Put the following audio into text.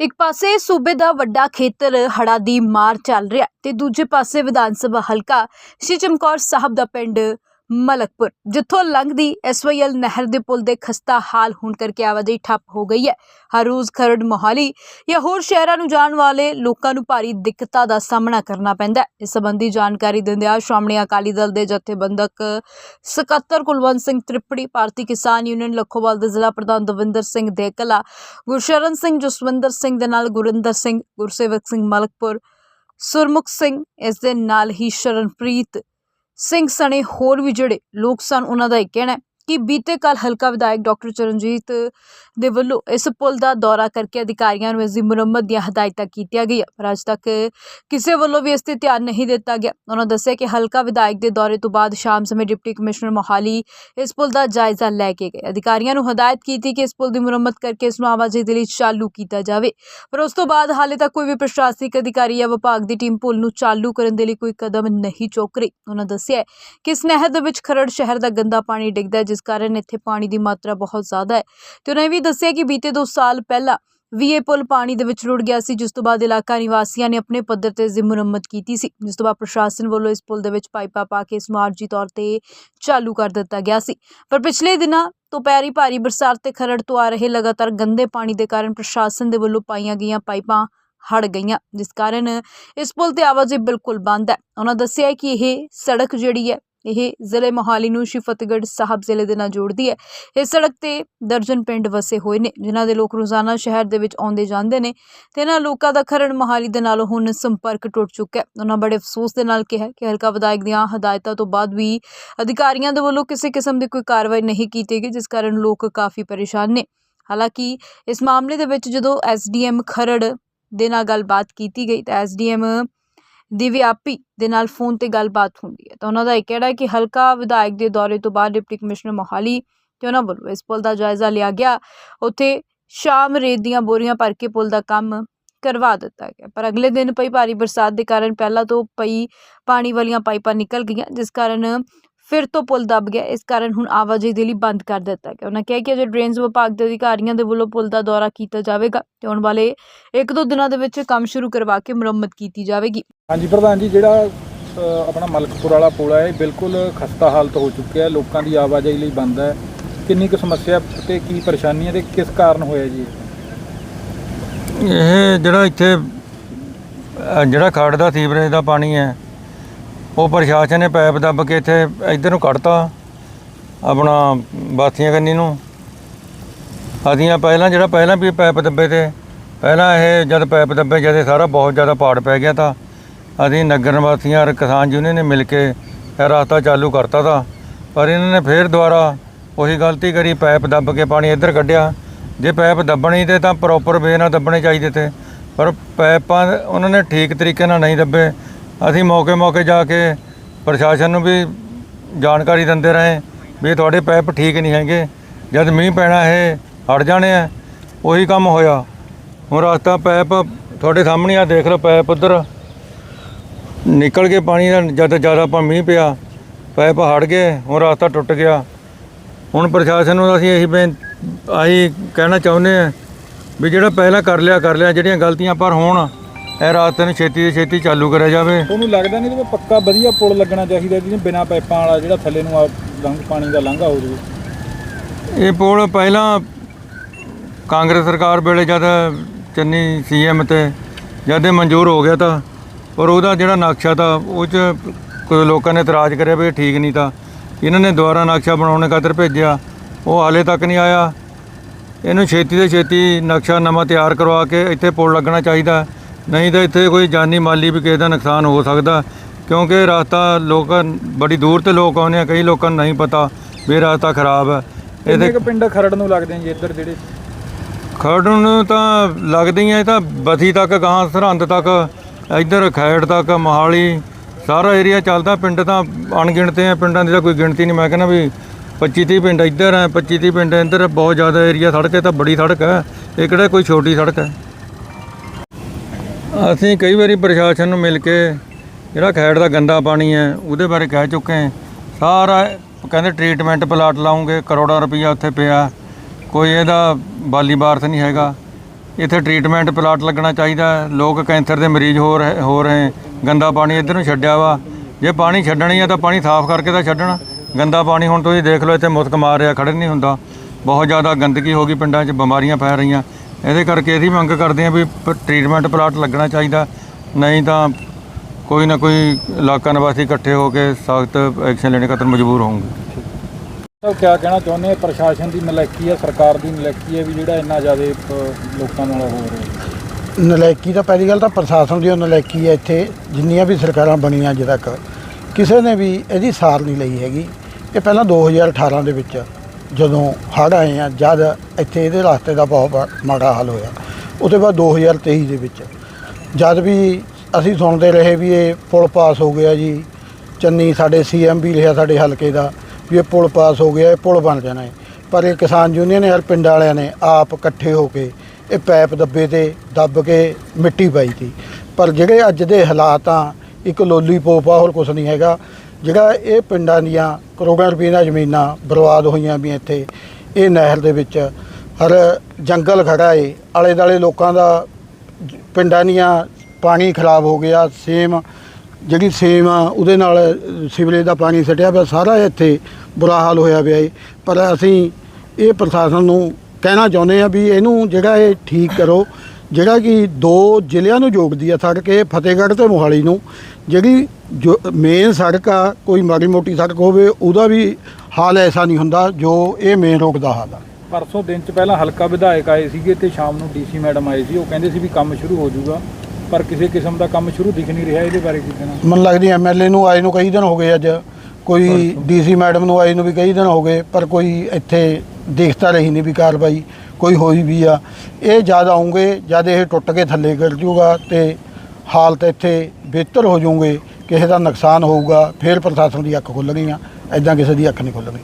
ਇੱਕ ਪਾਸੇ ਸੂਬੇ ਦਾ ਵੱਡਾ ਖੇਤਰ ਹੜਾ ਦੀ ਮਾਰ ਚੱਲ ਰਿਹਾ ਤੇ ਦੂਜੇ ਪਾਸੇ ਵਿਧਾਨ ਸਭਾ ਹਲਕਾ ਸ਼੍ਰੀ ਚਮਕੌਰ ਸਾਹਿਬ ਦਾ ਪਿੰਡ ਮਲਕਪੁਰ, ਜਿੱਥੋਂ ਲੰਘਦੀ ਐਸਵਾਈਐਲ ਨਹਿਰ ਦੇ ਪੁਲ ਦੇ ਖਸਤਾ ਹਾਲ ਹੋਣ ਕਰਕੇ ਆਵਾਜਾਈ ਠੱਪ ਹੋ ਗਈ ਹੈ। ਹਰ ਰੋਜ਼ ਖਰੜ, ਮੋਹਾਲੀ ਜਾਂ ਹੋਰ ਸ਼ਹਿਰਾਂ ਨੂੰ ਜਾਣ ਵਾਲੇ ਲੋਕਾਂ ਨੂੰ ਭਾਰੀ ਦਿੱਕਤਾਂ ਦਾ ਸਾਹਮਣਾ ਕਰਨਾ ਪੈਂਦਾ ਹੈ। ਇਸ ਸੰਬੰਧੀ ਜਾਣਕਾਰੀ ਦਿੰਦਿਆਂ ਸ਼੍ਰੋਮਣੀ ਅਕਾਲੀ ਦਲ ਦੇ ਜਥੇਬੰਦਕ ਸਕੱਤਰ ਕੁਲਵੰਤ ਸਿੰਘ ਤ੍ਰਿਪੜੀ, ਭਾਰਤੀ ਕਿਸਾਨ ਯੂਨੀਅਨ ਲੱਖੋਵਾਲ ਦੇ ਜ਼ਿਲ੍ਹਾ ਪ੍ਰਧਾਨ ਦਵਿੰਦਰ ਸਿੰਘ ਦੇਕਲਾ, ਗੁਰਸ਼ਰਨ ਸਿੰਘ ਜਸਵਿੰਦਰ ਸਿੰਘ ਦੇ ਨਾਲ ਗੁਰਿੰਦਰ ਸਿੰਘ, ਗੁਰਸੇਵਕ ਸਿੰਘ ਮਲਕਪੁਰ, ਸੁਰਮੁਖ ਸਿੰਘ, ਇਸ ਦੇ ਨਾਲ ਹੀ ਸ਼ਰਨਪ੍ਰੀਤ ਸਿੰਘ ਸਣੇ ਹੋਰ ਵੀ ਜਿਹੜੇ ਲੋਕ ਸਨ ਉਹਨਾਂ ਦਾ ਇਹ ਕਹਿਣਾ ਕਿ ਬੀਤੇ ਕੱਲ ਹਲਕਾ ਵਿਧਾਇਕ ਡਾਕਟਰ ਚਰਨਜੀਤ ਦੇ ਵੱਲੋਂ ਇਸ ਪੁਲ ਦਾ ਦੌਰਾ ਕਰਕੇ ਅਧਿਕਾਰੀਆਂ ਨੂੰ ਇਸ ਦੀ ਮੁਰੰਮਤ ਦੀਆਂ ਹਦਾਇਤਾਂ ਕੀਤੀਆਂ ਗਈਆਂ। ਪਰ ਅੱਜ ਤੱਕ ਕਿਸੇ ਵੱਲੋਂ ਵੀ ਇਸ ਤੇ ਧਿਆਨ ਨਹੀਂ ਦਿੱਤਾ ਗਿਆ। ਉਹਨਾਂ ਦੱਸਿਆ ਕਿ ਹਲਕਾ ਵਿਧਾਇਕ ਦੇ ਦੌਰੇ ਤੋਂ ਬਾਅਦ ਸ਼ਾਮ ਸਮੇਂ ਡਿਪਟੀ ਕਮਿਸ਼ਨਰ ਮੋਹਾਲੀ ਇਸ ਪੁਲ ਦਾ ਜਾਇਜ਼ਾ ਲੈ ਕੇ ਗਏ। ਅਧਿਕਾਰੀਆਂ ਨੂੰ ਹਦਾਇਤ ਕੀਤੀ ਕਿ ਇਸ ਪੁਲ ਦੀ ਮੁਰੰਮਤ ਕਰਕੇ ਇਸ ਨੂੰ ਆਵਾਜਾਈ ਦੇ ਲਈ ਚਾਲੂ ਕੀਤਾ ਜਾਵੇ। ਪਰ ਉਸ ਤੋਂ ਬਾਅਦ ਹਾਲੇ ਤੱਕ ਕੋਈ ਵੀ ਪ੍ਰਸ਼ਾਸਨਿਕ ਅਧਿਕਾਰੀ ਜਾਂ ਵਿਭਾਗ ਦੀ ਟੀਮ ਪੁਲ ਨੂੰ ਚਾਲੂ ਕਰਨ ਦੇ ਲਈ ਕੋਈ ਕਦਮ ਨਹੀਂ ਚੁੱਕ ਰਹੀ। ਉਹਨਾਂ ਦੱਸਿਆ ਕਿ ਇਸ ਨਹਿਰ ਦੇ ਵਿੱਚ ਖਰੜ ਸ਼ਹਿਰ ਦਾ ਗੰਦਾ ਪਾਣੀ ਡਿੱਗਦਾ ਹੈ ਜਿਸ ਕਾਰਨ ਇੱਥੇ ਪਾਣੀ ਦੀ ਮਾਤਰਾ ਬਹੁਤ ਜ਼ਿਆਦਾ ਹੈ। ਤੇ ਉਹਨਾਂ ਇਹ ਵੀ ਦੱਸਿਆ ਕਿ ਬੀਤੇ 2 ਸਾਲ ਪਹਿਲਾਂ ਵੀ ਇਹ ਪੁਲ ਪਾਣੀ ਦੇ ਵਿੱਚ ਰੁੜ ਗਿਆ ਸੀ, ਜਿਸ ਤੋਂ ਬਾਅਦ ਇਲਾਕਾ ਨਿਵਾਸੀਆਂ ਨੇ ਆਪਣੇ ਪੱਧਰ ਤੇ ਇਸ ਦੀ ਮੁਰੰਮਤ ਕੀਤੀ ਸੀ, ਜਿਸ ਤੋਂ ਬਾਅਦ ਪ੍ਰਸ਼ਾਸਨ ਵੱਲੋਂ ਇਸ ਪੁਲ ਦੇ ਵਿੱਚ ਪਾਈਪਾਂ ਪਾ ਕੇ ਇਸ ਨੂੰ ਆਰਜੀ ਤੌਰ ਤੇ ਚਾਲੂ ਕਰ ਦਿੱਤਾ ਗਿਆ ਸੀ। ਪਰ ਪਿਛਲੇ ਦਿਨਾਂ ਤੋਂ ਪੈਰੀ ਭਾਰੀ ਬਰਸਾਤ ਤੇ ਖਰੜ ਤੋਂ ਆ ਰਹੇ ਲਗਾਤਾਰ ਗੰਦੇ ਪਾਣੀ ਦੇ ਕਾਰਨ ਪ੍ਰਸ਼ਾਸਨ ਦੇ ਵੱਲੋਂ ਪਾਈਆਂ ਗਈਆਂ ਪਾਈਪਾਂ ਹੜ ਗਈਆਂ, ਜਿਸ ਕਾਰਨ ਇਸ ਪੁਲ ਤੇ ਆਵਾਜਾਈ ਬਿਲਕੁਲ ਬੰਦ ਹੈ। ਉਹਨਾਂ ਦੱਸਿਆ ਕਿ ਇਹ ਸੜਕ ਜਿਹੜੀ ਹੈ ਇਹ ਜ਼ਿਲ੍ਹੇ ਮੋਹਾਲੀ ਨੂੰ ਸ਼੍ਰੀ ਫਤਿਹਗੜ੍ਹ ਸਾਹਿਬ ਜ਼ਿਲ੍ਹੇ ਦੇ ਨਾਲ ਜੋੜਦੀ ਹੈ। ਇਸ ਸੜਕ ਤੇ ਦਰਜਨ ਪਿੰਡ ਵਸੇ ਹੋਏ ਨੇ, ਜਿਨ੍ਹਾਂ ਦੇ ਲੋਕ ਰੋਜ਼ਾਨਾ ਸ਼ਹਿਰ ਦੇ ਵਿੱਚ ਆਉਂਦੇ ਜਾਂਦੇ ਨੇ ਤੇ ਇਹਨਾਂ ਲੋਕਾਂ ਦਾ ਖਰੜ ਮੋਹਾਲੀ ਦੇ ਨਾਲ ਹੁਣ ਸੰਪਰਕ ਟੁੱਟ ਚੁੱਕਾ ਹੈ। ਉਹਨਾਂ ਬੜੇ ਅਫਸੋਸ ਦੇ ਨਾਲ ਕਿਹਾ ਕਿ ਹਲਕਾ ਵਿਧਾਇਕ ਦੀਆਂ ਹਦਾਇਤਾਂ ਤੋਂ ਬਾਅਦ ਵੀ ਅਧਿਕਾਰੀਆਂ ਦੇ ਵੱਲੋਂ ਕਿਸੇ ਕਿਸਮ ਦੀ ਕੋਈ ਕਾਰਵਾਈ ਨਹੀਂ ਕੀਤੀ ਗਈ, ਜਿਸ ਕਾਰਨ ਲੋਕ ਕਾਫੀ ਪਰੇਸ਼ਾਨ ਨੇ। ਹਾਲਾਂਕਿ ਇਸ ਮਾਮਲੇ ਦੇ ਵਿੱਚ ਜਦੋਂ ਐਸਡੀਐਮ ਖਰੜ ਦੇ ਨਾਲ ਗੱਲਬਾਤ ਕੀਤੀ ਗਈ ਤਾਂ ਐਸਡੀਐਮ ਦੀ ਵਿਆਪੀ ਦੇ ਨਾਲ ਫੋਨ ਤੇ ਗੱਲਬਾਤ ਹੁੰਦੀ ਹੈ। ਤਾਂ ਉਹਨਾਂ ਦਾ ਇਹ ਕਹਿਣਾ ਹੈ ਕਿ ਹਲਕਾ ਵਿਧਾਇਕ ਦੇ ਦੌਰੇ ਤੋਂ ਬਾਅਦ ਡਿਪਟੀ ਕਮਿਸ਼ਨਰ ਮੋਹਾਲੀ ਤੇ ਉਹਨਾਂ ਵੱਲੋਂ ਇਸ ਪੁਲ ਦਾ ਜਾਇਜ਼ਾ ਲਿਆ ਗਿਆ। ਉੱਥੇ ਸ਼ਾਮ ਰੇਤ ਦੀਆਂ ਬੋਰੀਆਂ ਭਰ ਕੇ ਪੁਲ ਦਾ ਕੰਮ ਕਰਵਾ ਦਿੱਤਾ ਗਿਆ। ਪਰ ਅਗਲੇ ਦਿਨ ਪਈ ਭਾਰੀ ਬਰਸਾਤ ਦੇ ਕਾਰਨ ਪਹਿਲਾਂ ਤੋਂ ਪਈ ਪਾਣੀ ਵਾਲੀਆਂ ਪਾਈਪਾਂ ਨਿਕਲ ਗਈਆਂ, ਜਿਸ ਕਾਰਨ ਫਿਰ ਤੋਂ ਪੁਲ ਦਬ ਗਿਆ। ਇਸ ਕਾਰਨ ਹੁਣ ਆਵਾਜਾਈ ਦੇ ਲਈ ਬੰਦ ਕਰ ਦਿੱਤਾ ਗਿਆ। ਉਹਨਾਂ ਕਿਹਾ ਕਿ ਅਜੇ ਡਰੇਨਸ ਵਿਭਾਗ ਦੇ ਅਧਿਕਾਰੀਆਂ ਦੇ ਵੱਲੋਂ ਪੁਲ ਦਾ ਦੌਰਾ ਕੀਤਾ ਜਾਵੇਗਾ ਤੇ ਆਉਣ ਵਾਲੇ ਇੱਕ ਦੋ ਦਿਨਾਂ ਦੇ ਵਿੱਚ ਕੰਮ ਸ਼ੁਰੂ ਕਰਵਾ ਕੇ ਮੁਰੰਮਤ ਕੀਤੀ ਜਾਵੇਗੀ। ਹਾਂਜੀ ਪ੍ਰਧਾਨ ਜੀ ਜਿਹੜਾ ਆਪਣਾ ਮਲਕਪੁਰ ਵਾਲਾ ਪੁਲ ਹੈ ਇਹ ਬਿਲਕੁਲ ਖਸਤਾ ਹਾਲਤ ਹੋ ਚੁੱਕਿਆ ਹੈ। ਲੋਕਾਂ ਦੀ ਆਵਾਜਾਈ ਲਈ ਬੰਦ ਹੈ। ਕਿੰਨੀ ਕੁ ਸਮੱਸਿਆ ਤੇ ਕੀ ਪਰੇਸ਼ਾਨੀ ਹੈ ਤੇ ਕਿਸ ਕਾਰਨ ਹੋਇਆ ਜੀ? ਇਹ ਜਿਹੜਾ ਇੱਥੇ ਅ, ਜਿਹੜਾ ਖੜ ਦਾ ਸੀਵਰੇਜ ਦਾ ਪਾਣੀ ਹੈ ਉਹ ਪ੍ਰਸ਼ਾਸਨ ਨੇ ਪਾਈਪ ਦੱਬ ਕੇ ਇੱਥੇ ਇੱਧਰ ਨੂੰ ਕੱਢਤਾ ਆਪਣਾ ਬਾਥੀਆਂ ਕੰਨੀ ਨੂੰ। ਅਸੀਂ ਪਹਿਲਾਂ ਜਿਹੜਾ ਪਹਿਲਾਂ ਵੀ ਪਾਈਪ ਦੱਬੇ ਤੇ ਪਹਿਲਾਂ ਇਹ ਜਦ ਪਾਈਪ ਦੱਬੇ ਜਦ ਇਹ ਸਾਰਾ ਬਹੁਤ ਜ਼ਿਆਦਾ ਪਾੜ ਪੈ ਗਿਆ ਤਾਂ ਅਸੀਂ ਨਗਰ ਨਿਵਾਸੀਆਂ ਔਰ ਕਿਸਾਨ ਯੂਨੀਅਨ ਨੇ ਮਿਲ ਕੇ ਇਹ ਰਸਤਾ ਚਾਲੂ ਕਰਤਾ ਤਾ। ਪਰ ਇਹਨਾਂ ਨੇ ਫੇਰ ਦੁਬਾਰਾ ਉਹੀ ਗਲਤੀ ਕਰੀ, ਪਾਈਪ ਦੱਬ ਕੇ ਪਾਣੀ ਇੱਧਰ ਕੱਢਿਆ। ਜੇ ਪਾਈਪ ਦੱਬਣੀ ਤੇ ਤਾਂ ਪ੍ਰੋਪਰ ਵੇ ਨਾਲ ਦੱਬਣੇ ਚਾਹੀਦੇ ਤੇ। ਪਰ ਪਾਈਪਾਂ ਉਹਨਾਂ ਨੇ ਠੀਕ ਤਰੀਕੇ ਨਾਲ ਨਹੀਂ ਦੱਬੇ। ਅਸੀਂ ਮੌਕੇ-ਮੌਕੇ ਜਾ ਕੇ ਪ੍ਰਸ਼ਾਸਨ ਨੂੰ ਵੀ ਜਾਣਕਾਰੀ ਦਿੰਦੇ ਰਹੇ ਵੀ ਤੁਹਾਡੇ ਪਾਈਪ ਠੀਕ ਨਹੀਂ ਹੈਗੇ। ਜਦ ਮੀਂਹ ਪੈਣਾ ਇਹ ਹਟ ਜਾਣੇ ਆ। ਉਹੀ ਕੰਮ ਹੋਇਆ। ਹੁਣ ਰਸਤਾ ਪਾਈਪ ਤੁਹਾਡੇ ਸਾਹਮਣੇ ਆ, ਦੇਖ ਲਓ ਪਾਈਪ ਉਧਰ। ਨਿਕਲ ਕੇ ਪਾਣੀ ਦਾ ਜਦ ਜ਼ਿਆਦਾ ਆਪਾਂ ਮੀਂਹ ਪਿਆ ਪਾਈਪ ਹਟ ਗਏ ਹੁਣ ਰਸਤਾ ਟੁੱਟ ਗਿਆ। ਹੁਣ ਪ੍ਰਸ਼ਾਸਨ ਨੂੰ ਅਸੀਂ ਇਹੀ ਬੇਨ ਆਹੀ ਕਹਿਣਾ ਚਾਹੁੰਦੇ ਆ ਵੀ ਜਿਹੜਾ ਪਹਿਲਾਂ ਕਰ ਲਿਆ ਕਰ ਲਿਆ ਜਿਹੜੀਆਂ ਗਲਤੀਆਂ ਪਰ ਹੋਣ ਇਹ ਰਸਤੇ ਨੂੰ ਛੇਤੀ ਤੋਂ ਛੇਤੀ ਚਾਲੂ ਕਰਿਆ ਜਾਵੇ। ਤੁਹਾਨੂੰ ਲੱਗਦਾ ਨਹੀਂ ਕਿ ਪੱਕਾ ਵਧੀਆ ਪੁਲ ਲੱਗਣਾ ਚਾਹੀਦਾ ਜਿਹਨੇ ਬਿਨਾ ਪਾਈਪਾਂ ਵਾਲਾ ਜਿਹੜਾ ਥੱਲੇ ਨੂੰ ਆ ਲੰਘ ਪਾਣੀ ਦਾ ਲੰਘਾ ਹੋ ਜਾਵੇ? ਇਹ ਪੁਲ ਪਹਿਲਾਂ ਕਾਂਗਰਸ ਸਰਕਾਰ ਵੇਲੇ ਜਦ ਚੰਨੀ ਸੀਐਮ ਤੇ ਜਦ ਇਹ ਮਨਜ਼ੂਰ ਹੋ ਗਿਆ ਤਾਂ ਪਰ ਉਹਦਾ ਜਿਹੜਾ ਨਕਸ਼ਾ ਤਾਂ ਉਹ 'ਚ ਕੁਝ ਲੋਕਾਂ ਨੇ ਇਤਰਾਜ਼ ਕਰਿਆ ਵੀ ਇਹ ਠੀਕ ਨਹੀਂ ਤਾਂ। ਇਹਨਾਂ ਨੇ ਦੁਬਾਰਾ ਨਕਸ਼ਾ ਬਣਾਉਣ ਖਾਤਰ ਭੇਜਿਆ। ਉਹ ਹਾਲੇ ਤੱਕ ਨਹੀਂ ਆਇਆ। ਇਹਨੂੰ ਛੇਤੀ ਤੋਂ ਛੇਤੀ ਨਕਸ਼ਾ ਨਵਾਂ ਤਿਆਰ ਕਰਵਾ ਕੇ ਇੱਥੇ ਪੁਲ ਲੱਗਣਾ ਚਾਹੀਦਾ। ਨਹੀਂ ਤਾਂ ਇੱਥੇ ਕੋਈ ਜਾਨੀ ਮਾਲੀ ਵੀ ਕਿਸੇ ਦਾ ਨੁਕਸਾਨ ਹੋ ਸਕਦਾ। ਕਿਉਂਕਿ ਰਸਤਾ ਲੋਕ ਬੜੀ ਦੂਰ ਤੇ ਲੋਕ ਆਉਂਦੇ ਆ ਕਈ ਲੋਕਾਂ ਨੂੰ ਨਹੀਂ ਪਤਾ ਵੀ ਰਸਤਾ ਖਰਾਬ ਹੈ ਇਹਦੇ ਪਿੰਡ ਖਰੜ ਨੂੰ ਲੱਗਦੇ ਜੀ ਇੱਧਰ ਜਿਹੜੇ? ਖੜਨ ਨੂੰ ਤਾਂ ਲੱਗਦੀਆਂ ਇਹ ਤਾਂ ਬਥੀ ਤੱਕ ਗਾਂ ਸਰਹੰਦ ਤੱਕ ਇੱਧਰ ਖੈੜ ਤੱਕ, ਮੋਹਾਲੀ, ਸਾਰਾ ਏਰੀਆ ਚੱਲਦਾ, ਪਿੰਡ ਤਾਂ ਅਣਗਿਣਤੇ ਆ, ਪਿੰਡਾਂ ਦੀ ਤਾਂ ਕੋਈ ਗਿਣਤੀ ਨਹੀਂ। ਮੈਂ ਕਹਿੰਦਾ ਵੀ 25 30 ਪਿੰਡ ਇੱਧਰ ਹੈ 25 30 ਪਿੰਡ ਇੱਧਰ ਬਹੁਤ ਜ਼ਿਆਦਾ ਏਰੀਆ ਸੜਕ ਹੈ, ਤਾਂ ਬੜੀ ਸੜਕ ਹੈ। ਇਹ ਕਿਹੜਾ ਕੋਈ ਛੋਟੀ ਸੜਕ ਹੈ? ਅਸੀਂ ਕਈ ਵਾਰੀ ਪ੍ਰਸ਼ਾਸਨ ਨੂੰ ਮਿਲ ਕੇ ਜਿਹੜਾ ਖੈੜ ਦਾ ਗੰਦਾ ਪਾਣੀ ਹੈ, ਉਹਦੇ ਬਾਰੇ ਕਹਿ ਚੁੱਕੇ ਹਾਂ। ਸਾਰਾ ਕਹਿੰਦੇ ਟ੍ਰੀਟਮੈਂਟ ਪਲਾਟ ਲਾਉਂਗੇ, ਕਰੋੜਾਂ ਰੁਪਈਆ ਉੱਥੇ ਪਿਆ। ਕੋਈ ਇਹਦਾ ਬਾਲੀ ਬਾਰਸ ਨਹੀਂ ਹੈਗਾ। ਇੱਥੇ ਟ੍ਰੀਟਮੈਂਟ ਪਲਾਟ ਲੱਗਣਾ ਚਾਹੀਦਾ ਲੋਕ ਕੈਂਸਰ ਦੇ ਮਰੀਜ਼ ਹੋ ਰਹੇ ਹੋ ਰਹੇ ਗੰਦਾ ਪਾਣੀ ਇੱਧਰ ਨੂੰ ਛੱਡਿਆ ਵਾ। ਜੇ ਪਾਣੀ ਛੱਡਣੀ ਆ ਤਾਂ ਪਾਣੀ ਸਾਫ਼ ਕਰਕੇ ਤਾਂ ਛੱਡਣਾ। ਗੰਦਾ ਪਾਣੀ ਹੁਣ ਤੁਸੀਂ ਦੇਖ ਲਓ, ਇੱਥੇ ਮੁਸਕ ਮਾਰ ਰਿਹਾ ਖੜੇ ਨਹੀਂ ਹੁੰਦਾ। ਬਹੁਤ ਜ਼ਿਆਦਾ ਗੰਦਗੀ ਹੋ ਗਈ, ਪਿੰਡਾਂ 'ਚ ਬਿਮਾਰੀਆਂ ਫੈਲ ਰਹੀਆਂ। ਇਹਦੇ ਕਰਕੇ ਅਸੀਂ ਮੰਗ ਕਰਦੇ ਆ ਵੀ ਟ੍ਰੀਟਮੈਂਟ ਪਲਾਟ ਲੱਗਣਾ ਚਾਹੀਦਾ। ਨਹੀਂ ਤਾਂ ਕੋਈ ਨਾ ਕੋਈ ਇਲਾਕਾ ਨਿਵਾਸੀ ਇਕੱਠੇ ਹੋ ਕੇ ਸਖਤ ਐਕਸ਼ਨ ਲੈਣੇ ਖਾਤਰ ਮਜਬੂਰ ਹੋਣਗੇ। ਸਭ ਕਿਆ ਕਹਿਣਾ ਚਾਹੁੰਦੇ ਆ, ਪ੍ਰਸ਼ਾਸਨ ਦੀ ਨਲਾਇਕੀ ਹੈ ਸਰਕਾਰ ਦੀ ਨਲਾਇਕੀ ਹੈ ਵੀ ਜਿਹੜਾ ਇੰਨਾ ਜ਼ਿਆਦਾ ਲੋਕਾਂ ਨਾਲ ਹੋ ਰਿਹਾ। ਨਲਾਇਕੀ ਤਾਂ ਪਹਿਲੀ ਗੱਲ ਤਾਂ ਪ੍ਰਸ਼ਾਸਨ ਦੀ ਓ ਨਲਾਇਕੀ ਹੈ ਇੱਥੇ, ਜਿੰਨੀਆਂ ਵੀ ਸਰਕਾਰਾਂ ਬਣੀਆਂ ਅੱਜ ਤੱਕ। ਕਿਸੇ ਨੇ ਵੀ ਇਹਦੀ ਸਾਰ ਨਹੀਂ ਲਈ ਹੈਗੀ। ਇਹ ਪਹਿਲਾਂ 2018 ਦੇ ਵਿੱਚ ਜਦੋਂ ਹੜ੍ਹ ਆਏ ਆ, ਜਦ ਇੱਥੇ ਇਹਦੇ ਰਸਤੇ ਦਾ ਬਹੁਤ ਮਾੜਾ ਹਾਲ ਹੋਇਆ। ਉਹਦੇ ਬਾਅਦ 2023 ਦੇ ਵਿੱਚ ਜਦ ਵੀ ਅਸੀਂ ਸੁਣਦੇ ਰਹੇ ਵੀ ਇਹ ਪੁਲ ਪਾਸ ਹੋ ਗਿਆ ਜੀ, ਚੰਨੀ ਸਾਡੇ ਸੀਐਮ ਵੀ ਰਿਹਾ ਸਾਡੇ ਹਲਕੇ ਦਾ ਵੀ ਇਹ ਪੁਲ ਪਾਸ ਹੋ ਗਿਆ, ਇਹ ਪੁਲ ਬਣ ਜਾਣਾ ਹੈ। ਪਰ ਇਹ ਕਿਸਾਨ ਯੂਨੀਅਨ ਹਰ ਪਿੰਡ ਵਾਲਿਆਂ ਨੇ ਆਪ ਇਕੱਠੇ ਹੋ ਕੇ ਇਹ ਪੈਪ ਦੱਬੇ ਤੇ ਦੱਬ ਕੇ ਮਿੱਟੀ ਪਾਈ ਤੀ ਪਰ ਜਿਹੜੇ ਅੱਜ ਦੇ ਹਾਲਾਤ ਆ ਇੱਕ ਲੋਲੀ ਆ, ਹੋਰ ਕੁਝ ਨਹੀਂ ਹੈਗਾ। ਜਿਹੜਾ ਇਹ ਪਿੰਡਾਂ ਦੀਆਂ ਕਰੋੜਾਂ ਰੁਪਏ ਦੀਆਂ ਜ਼ਮੀਨਾਂ ਬਰਬਾਦ ਹੋਈਆਂ ਵੀ ਇੱਥੇ, ਇਹ ਨਹਿਰ ਦੇ ਵਿੱਚ ਹਰ ਜੰਗਲ ਖੜਾ ਏ। ਆਲੇ ਦਾਲੇ ਲੋਕਾਂ ਦਾ ਪਿੰਡਾਂ ਦੀਆਂ ਪਾਣੀ ਖਰਾਬ ਹੋ ਗਿਆ, ਸੇਮ ਜਿਹੜੀ ਸੇਮ ਆ ਉਹਦੇ ਨਾਲ ਅ, ਸਿਵਰੇਜ ਦਾ ਪਾਣੀ ਸਟਿਆ ਪਿਆ ਸਾਰਾ ਇੱਥੇ ਬੁਰਾ ਹਾਲ ਹੋਇਆ ਪਿਆ ਏ। ਪਰ ਅਸੀਂ ਇਹ ਪ੍ਰਸ਼ਾਸਨ ਨੂੰ ਕਹਿਣਾ ਚਾਹੁੰਦੇ ਆ ਵੀ ਇਹਨੂੰ ਜਿਹੜਾ ਇਹ ਠੀਕ ਕਰੋ ਜਿਹੜਾ ਕਿ ਦੋ ਜ਼ਿਲ੍ਹਿਆਂ ਨੂੰ ਜੋੜਦੀ ਆ ਸੜਕ ਇਹ ਫਤਿਹਗੜ੍ਹ ਤੇ ਮੋਹਾਲੀ ਨੂੰ। ਜਿਹੜੀ ਜੋ ਮੇਨ ਸੜਕ ਆ ਕੋਈ ਮਾੜੀ ਮੋਟੀ ਸੜਕ ਹੋਵੇ ਉਹਦਾ ਵੀ ਹਾਲ ਐਸਾ ਨਹੀਂ ਹੁੰਦਾ ਜੋ ਇਹ ਮੇਨ ਰੋਡ ਦਾ ਹਾਲ ਆ। ਪਰਸੋਂ ਦਿਨ ਚ ਪਹਿਲਾਂ ਹਲਕਾ ਵਿਧਾਇਕ ਆਏ ਸੀਗੇ ਤੇ ਸ਼ਾਮ ਨੂੰ ਡੀਸੀ ਮੈਡਮ ਆਏ ਸੀ। ਉਹ ਕਹਿੰਦੇ ਸੀ ਵੀ ਕੰਮ ਸ਼ੁਰੂ ਹੋ ਜਾਊਗਾ। ਪਰ ਕਿਸੇ ਕਿਸਮ ਦਾ ਕੰਮ ਸ਼ੁਰੂ ਦਿਖ ਨਹੀਂ ਰਿਹਾ ਇਹਦੇ ਬਾਰੇ ਕੀ ਕਹਿਣਾ ਮੈਨੂੰ ਲੱਗਦੀ ਐਮਐਲਏ ਨੂੰ ਆਏ ਨੂੰ ਕਈ ਦਿਨ ਹੋ ਗਏ ਅੱਜ। ਕੋਈ ਡੀਸੀ ਮੈਡਮ ਨੂੰ ਆਏ ਨੂੰ ਵੀ ਕਈ ਦਿਨ ਹੋ ਗਏ ਪਰ ਕੋਈ ਇੱਥੇ ਦੇਖਤਾ ਰਹੀ ਨਹੀਂ ਵੀ ਕਾਰਵਾਈ ਕੋਈ ਹੋਈ ਵੀ ਆ। ਇਹ ਜਦ ਆਉਂਗੇ ਜਦ ਇਹ ਟੁੱਟ ਕੇ ਥੱਲੇ ਗਿਰ ਜੂਗਾ ਤੇ ਹਾਲਤ ਇੱਥੇ ਬਿਹਤਰ ਹੋ ਜਾਊਗੇ ਕਿਸੇ ਦਾ ਨੁਕਸਾਨ ਹੋਊਗਾ ਫਿਰ ਪ੍ਰਸ਼ਾਸਨ ਦੀ ਅੱਖ ਖੁੱਲ੍ਹਣੀ ਆ ਐਦਾਂ ਕਿਸੇ ਦੀ ਅੱਖ ਨਹੀਂ ਖੁੱਲ੍ਹਣੀ